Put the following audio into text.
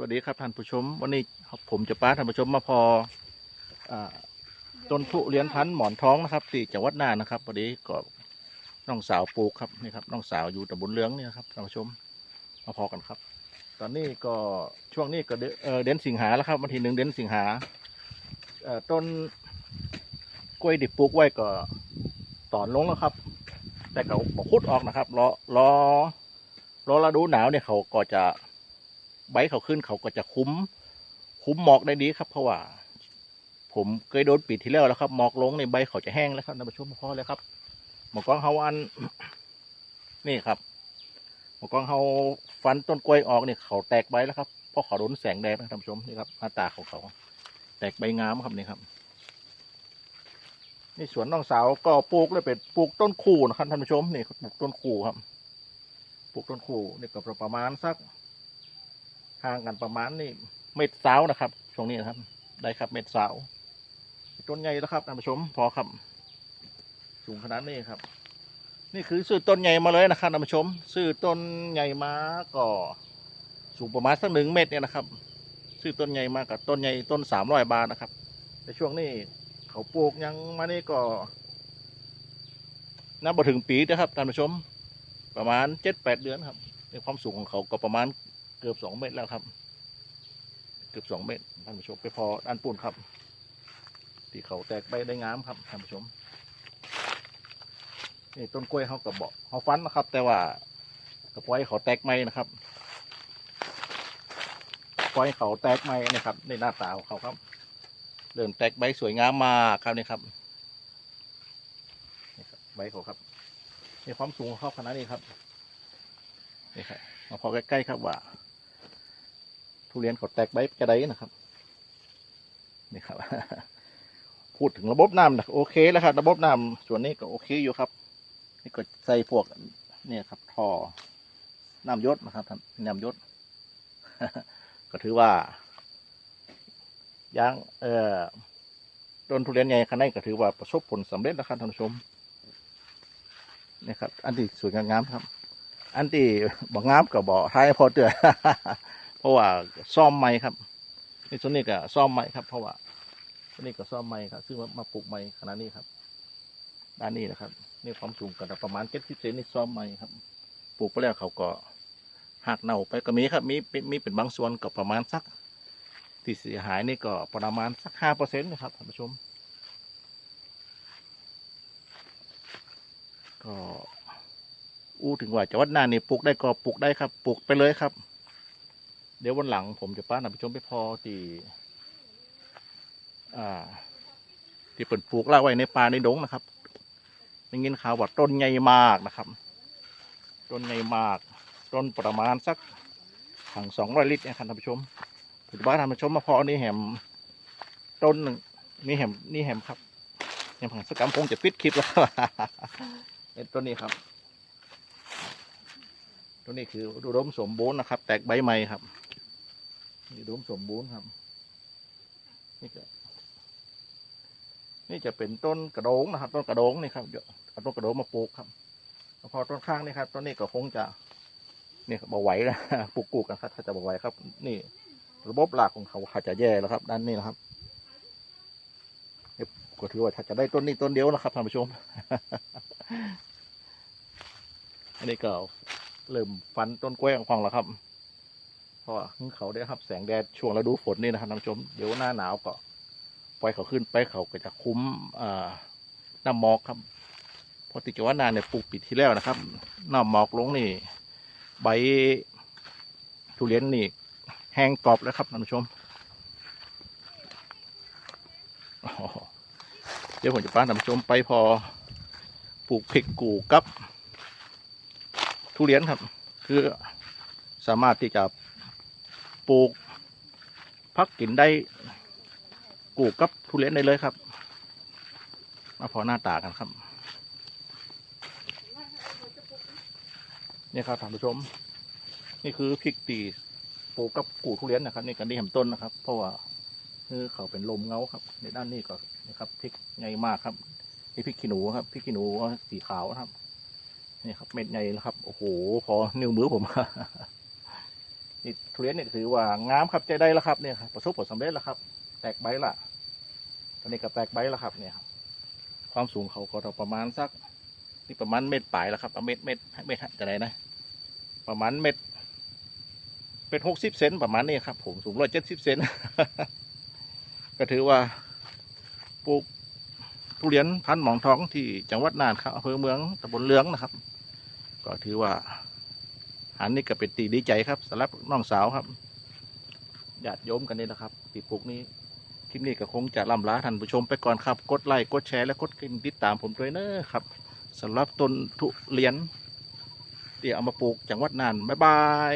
วัสดีครับท่านผู้ชม วันนี้ผมจะป้าท่านผู้ชมมาพออต้นทุเรียนพันธุ์หมอนท้องนะครับที่จังหวัดน่านนะครับวันนี้ก็น้องสาวปลูกครับนี่ครับน้องสาวอยู่ตำบลเลื้องนี่นะครับท่านผู้ชมมาพอกันครับ ตอนนี้ก็ช่วงนี้ก็เดือนเอ่อเดือนสิงหาแล้วครับวันที่หนึ่งเดือนสิงหาต้นกล้วยดิบปลูกไว้ก็ตอนลงแล้วครับ แต่ก็บคุดออกนะครับรอรอรอฤดูหนาวเนี่ยเขาก็จะ ใบเขาขึ้นเขาก็จะคุ้ม คุ้มหมอกได้ดีครับ เพราะว่า ผมเคยโดนปิดที่แล้วแล้วครับ หมอกลงในใบเขาจะแห้งแล้วครับท่านผู้ชมพอแล้วครับ หมอกกองเฮาอัน นี่ครับ หมอกกองเฮาฟันต้นกล้วยออกเนี่ยเขาแตกใบแล้วครับเพราะเขาโดนแสงแดดนะท่านผู้ชมนี่ครับหน้าตาของเขา แตกใบงามครับนี่ครับนี่สวนน้องสาวก็ปลูกเลยเป็นปลูกต้นคู่นะครับท่านผู้ชมนี่ปลูกต้นคู่ครับ ปลูกต้นคู่นี่ก็ประมาณสัก ห่างกันประมาณนี่เม็ดสาวนะครับช่วงนี้นะครับ ได้ครับเม็ดสาวต้นใหญ่แล้วครับท่านผู้ชมพอครับ สูงขนาดนี้ครับ นี่คือซื้อต้นใหญ่มาเลยนะครับท่านผู้ชมซื้อต้นใหญ่มาก็สูงประมาณสักหนึ่งเมตรเนี่ยนะครับซื้อต้นใหญ่มากับต้นใหญ่ต้นสามร้อยบาทนะครับ แต่ช่วงนี้เขาปลูกยังมานี่ก็นับมาถึงปีนะครับท่านผู้ชม ประมาณเจ็ดแปดเดือนครับในความสูงของเขาก็ประมาณ เกือบสองเมตรแล้วครับ เกือบสองเมตรท่านผู้ชมไปพอด้านปูนครับ ที่เขาแตกใบได้งามครับท่านผู้ชมนี่ต้นกล้วยเขากระบอกเขาฟันนะครับ แต่ว่ากระปล่อยเขาแตกไม่นะครับปล่อยเขาแตกไม่นะครับในหน้าตาของเขาครับเริ่มแตกใบสวยงามมากครับนี่ครับนี่ครับใบเขาครับนี่ความสูงของเขาขนาดนี้ครับนี่ครับมาพอใกล้ๆครับว่า ทุเรียนเขาแตกใบกระไดนะครับนี่ครับ พูดถึงระบบน้ำนะโอเคแล้วครับ ระบบน้ำส่วนนี้ก็โอเคอยู่ครับ นี่ก็ใส่พวกเนี่ยครับท่อน้ำยศนะครับน้ำยศก็ถือว่ายังเอ่อต้นทุเรียนใหญ่ขนาดนี้ก็ถือว่าประสบผลสำเร็จนะครับท่านผู้ชมนี่ครับ อันที่สวยงามครับ อันที่บอกงามกับบอกท้ายพอเตือ เพราะว่าซ่อมใหม่ครับนี่ส่วนนี้ก็ซ่อมใหม่ครับ เพราะว่าส่วนนี้ก็ซ่อมใหม่ครับ ซึ่งมาปลูกใหม่ขนาดนี้ครับ ด้านนี้นะครับนี่ความสูงกันประมาณเจ็ดสิบเซนนี่ซ่อมใหม่ครับ ปลูกไปแล้วเขาก็หักเน่าไปก็มีครับมีมีมีเป็นบางส่วนก็ประมาณสัก ที่เสียหายนี่ก็ประมาณสักห้าเปอร์เซ็นต์นะครับท่านผู้ชม ก็อู้ถึงว่าจังหวัดน่านนี่ปลูกได้ก็ปลูกได้ครับ ปลูกไปเลยครับ เดี๋ยววันหลังผมจะป้าหนำไปชมไปพอที่อ่า ที่เปิดปลูกละไว้ในป่าในดงนะครับได้ยินข่าวว่าต้นใหญ่มากนะครับ ต้นใหญ่มาก ต้นประมาณสักถังสองร้อยลิตรนะครับท่านผู้ชมผมจะป้าท่านผู้ชมมาพอนี่แหมต้นหนึ่งนี่แหมนี่แหมครับแหมผังสกรรมคงจะปิดคลิปแล้วเอ็นต้นนี้ครับตัวนี้คืออุดมสมบูรณ์นะครับ แตกใบใหม่ครับ อุดมสมบูรณ์ครับ นี่ก็นี่จะเป็นต้นกระโดงนะครับ ต้นกระโดงนี่ครับเยอาต้นกระโดงมาปลูกครับพอต้นข้างนี่ครับต้นนี้ก็คงจะนี่บาไหวนะปลูกกูกันครับ ถ้าจะบาไหวครับ นี่ ระบบหลักของเขาอาจจะแย่แล้วครับ ด้านนี้นะครับก็ถือว่าถ้าจะได้ต้นนี้ต้นเดียวนะครับท่านผู้ชม อันนี้ก็เริ่มฟันต้นกล้วยของฟังแล้วครับ ราะว่าเขาได้รับแสงแดดช่วงฤดูฝนนี่นะครับท่านผู้ชมเดี๋ยวหน้าหนาวก็ปล่อยเขาขึ้นไปเขาก็จะคุ้มอ่าน้ำหมอกครับเพราะติดกับว่านานเนี่ยปลูกปิดที่แล้วนะครับน้ำหมอกลงนี่ ใบทุเรียนนี่ แห้งกรอบแล้วครับท่านผู้ชมเดี๋ยวผมจะพาท่านผู้ชมไปพอปลูกพริกกูกับ ทุเรียนครับ คือสามารถที่จะ ปลูกพักกินได้ปลูกกับทุเรียนได้เลยครับ มาพอหน้าตากันครับนี่ครับท่านผู้ชม นี่คือพริกตีปลูกกับกูทุเรียนนะครับ นี่กันที่เห็นต้นนะครับ เพราะว่าคือเขาเป็นลมเงาครับ ในด้านนี้ก็นะครับพริกใหญ่มากครับนี่พริกขี้หนูครับพริกขี้หนูสีขาวนะครับนี่ครับเม็ดใหญ่แล้วครับ โอ้โห พอนิ้วมือผม นี่ทุเรียนเนี่ยถือว่างามครับใจได้แล้วครับเนี่ยครับประสบผลสำเร็จแล้วครับ แตกใบละตอนนี้ก็แตกใบแล้วครับเนี่ยครับความสูงเขาก็ประมาณสักนี่ประมาณเม็ดปลายแล้วครับเม็ดเม็ดเม็ดจะไหนนะ ประมาณเม็ดเป็นหกสิบเซนประมาณนี้ครับ ผมสูงร้อยเจ็ดสิบเซนก็ถือว่าปลูกทุเรียนพันธุ์หมองทองที่จังหวัดน่านครับอำเภอเมืองตำบลเลืองนะครับ ก็ถือว่า อันนี้ก็เป็นตีดีใจครับสำหรับน้องสาวครับญาติโยมกันนี่แหละครับตีปลูกนี้คลิปนี้ก็คงจะล่ำลาท่านผู้ชมไปก่อนครับ กดไลค์กดแชร์และกดกระดิ่งติดตามผมด้วยเนอะครับสำหรับต้นทุเรียนที่เอามาปลูกจังหวัดน่านบ๊ายบาย